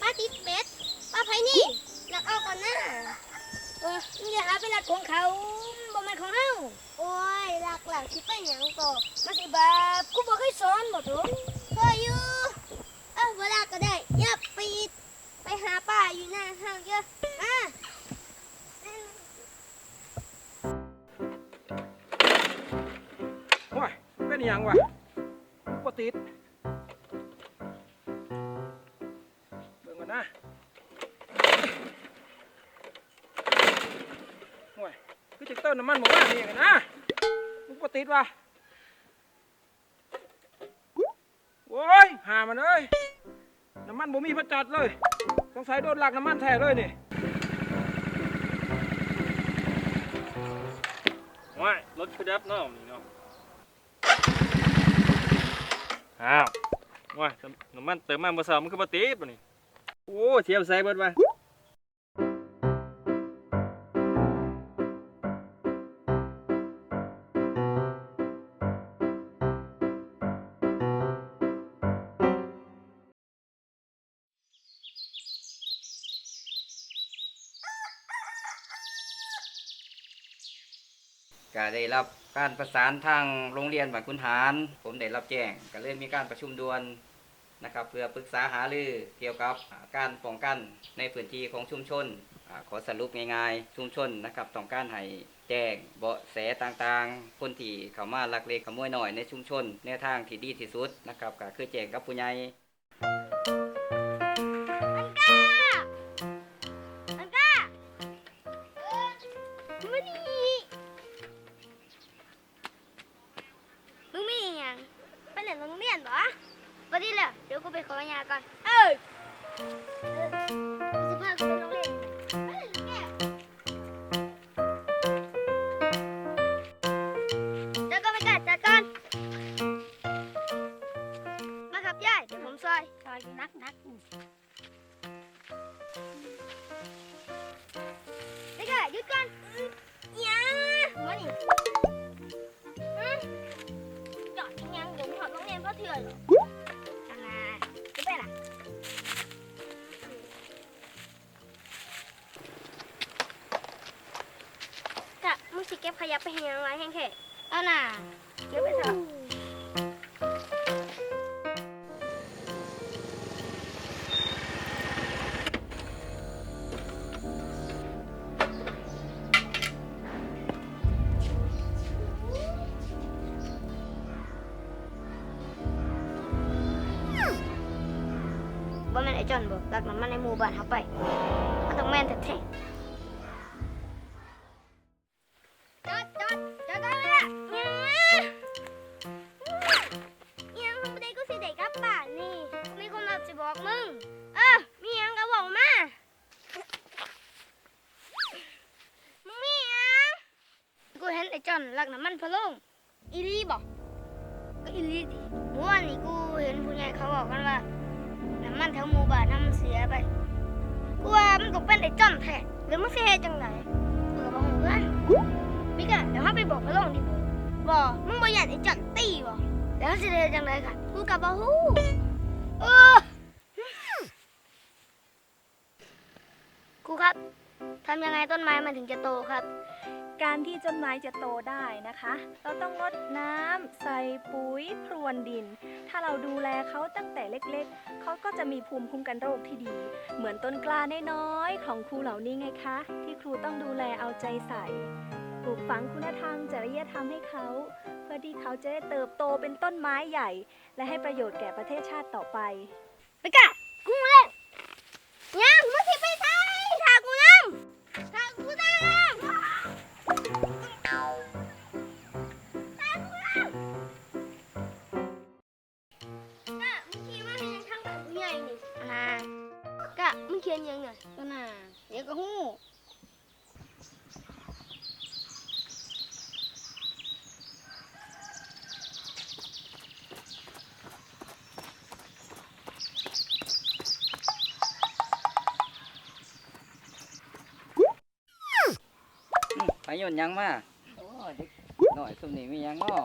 ป้าติดเบ็ดป้าไผนี่หลักเอาก่อนนะเออนี่อย่าหาไปหลักของเขาบ่แม่นของเฮาโอ้ยหลักหลักสิไปหยังต่อมาสิบาปกูบ่เคยสอนบ่ถุงเคยอยู่เออเวลา ก็ได้อย่าไปไปหาป้าอยู่หน้าห้างเยอะอะโอ้ยเป็นหยังวะปติดเบิ่งก่อนนะโอ้ยคือจะเติมน้ำมันหมู่านนี่กันนะมึงปติดวะโอ้ยหามันเอ้ย น้ำมันบ่มีพระจัดเลย สงสัยโดนหลักน้ำมันแท้เลยนี่ว่ายรถคือดับเนาะนี่เนาะอ้าวว่ายน้ำมันเติมมันบ่ซ้ำมันคือบ่ติดบ่นี่ โอ้เทียบใส่เบิดว่ะ ก็ได้รับการประสานทางโรงเรียนบ้านคุณหาร ผมได้รับแจ้งก็เลยมีการประชุมด่วนนะครับเพื่อปรึกษาหารือเกี่ยวกับการป้องกันในพื้นที่ของชุมชนอขอสรุปง่ายๆ ชุมชนนะครับต้องการให้แจ้งเบาะแสต่างๆ คนที่เข้ามาลักเล็กขโมยหน่อยในชุมชนแนวทางที่ดีที่สุดนะครับก็คือแจ้งกับผู้ใหญ่ อดีเลยเดี๋ยวกูไปขอญาก่อน เอ้ยเออกูจะพากูไปโรงเรียนไปเล่นโรงเรียนเดี๋ยวก็ไปกัดจัดก่อนมาครับยายเดี๋ยวผมซอยซอยนักนัก สิเก็บขยะไปให้ยังไงแห้งแค่เอาน่ะเก็บไปเถอะบ่แม่นไอ้จอนบ่ตักน้ำมันในหมู่บ้านเฮาไปมันต้องแม่นแท้ๆ บอกมึง เออมีหยังก็บอกมา มึงมีหยังกูเห็นไอ้จอนลักน้ำมันพะโลงอีลี่บอกก็อีลี่ดิเมื่อวานนี้กูเห็นผู้ใหญ่เขาบอกกันว่า น้ำมันแถวหมู่บ้านน้ำมันเสียไป กูว่ามันต้องเป็นไอ้จอนแท้หรือมันเสียจังไดเออบอกเพื่อนมิกะเดี๋ยวเราไปบอกพระลงดิบ่มึงบ่อยากไอ้จอนตีบ่แล้วสิเฮ็ดจังไดกันกูกับบ่ฮู้เออ ครูครับทำยังไงต้นไม้มันถึงจะโตครับ การที่ต้นไม้จะโตได้นะคะ เราต้องรดน้ำใส่ปุ๋ยพรวนดิน ถ้าเราดูแลเขาตั้งแต่เล็กๆ เขาก็จะมีภูมิคุ้มกันโรคที่ดี เหมือนต้นกล้าน้อยๆของครูเหล่านี้ไงคะ ที่ครูต้องดูแลเอาใจใส่ปลูกฝังคุณธรรมจริยธรรมให้เขา เพื่อที่เขาจะได้เติบโตเป็นต้นไม้ใหญ่ และให้ประโยชน์แก่ประเทศชาติต่อไป ไปกะกูเล่นยัง ก็น่ะเดี๋ยวก็หู้ไปยนยังมาโอ้ยหน่อยสุมนี่มียังงอ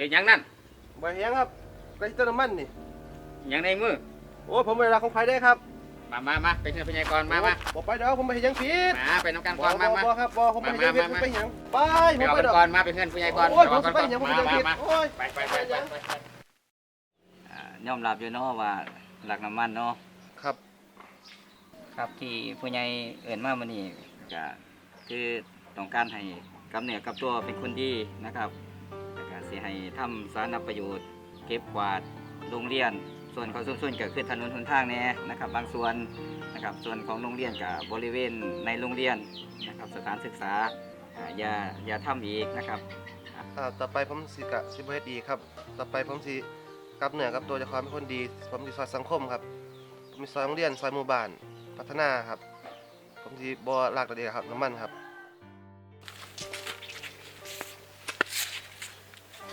เฮ็ดหยังนั่นบ่เฮียงครับก็สิเติมน้ำมันนี่ หยังในมือ โอ้ผมเวลาของไผได้ครับมามามาไปเชิญพญากรมามาบ่ไปเด้อผมบ่เฮ็ดหยังผิดมาไปน้ำกันบ่ก่อนมามา บ่ครับบ่ผมบ่เฮ็ดหยังผิดผมไปหยังไปไปผมเอาไปกันเด้อก่อนมาไปเพื่อนพญากรโอ้ยผมเอาสิกันไปก่อนหยังผมมาเฮ็ดหยังผิดมามาโอ้ย ไปไปไปไปไป อ่ายอมรับอยู่เนาะว่าหลักน้ำมันเนาะครับ ครับที่ผู้ใหญ่เอิ่นมามื้อนี้ก็คือต้องการให้กำเนิดกับตัวเป็นคนดีนะครับแล้วก็ สิให้ทำสาธารณประโยชน์ เก็บกวาดโรงเรียน ส่วนของส่วนๆก็คือถนนหนทางแหน่นะครับ บางส่วนนะครับส่วนของโรงเรียนกับบริเวณในโรงเรียนนะครับสถานศึกษาอ่าอย่าอย่าทำอีกนะครับ อ่าต่อไปผมสิกะสิบเฮ็ดอีครับ ต่อไปผมสิกลับเหนือกับตัวเจ้าความเป็นคนดี ผมสิซอยสังคมครับ ผมสิซอยโรงเรียนซอยหมู่บ้านพัฒนาครับ ผมสิบ่ลากตัวเดียครับน้ำมันครับ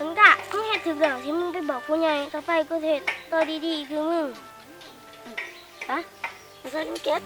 ถึงกะมึงเฮ็ดถึงอย่าที่มึงไปบอกผู้ใหญ่ต่อไปกูเฮ็ดตัวดีๆคือมึงไปมึงใส่กูเก็ต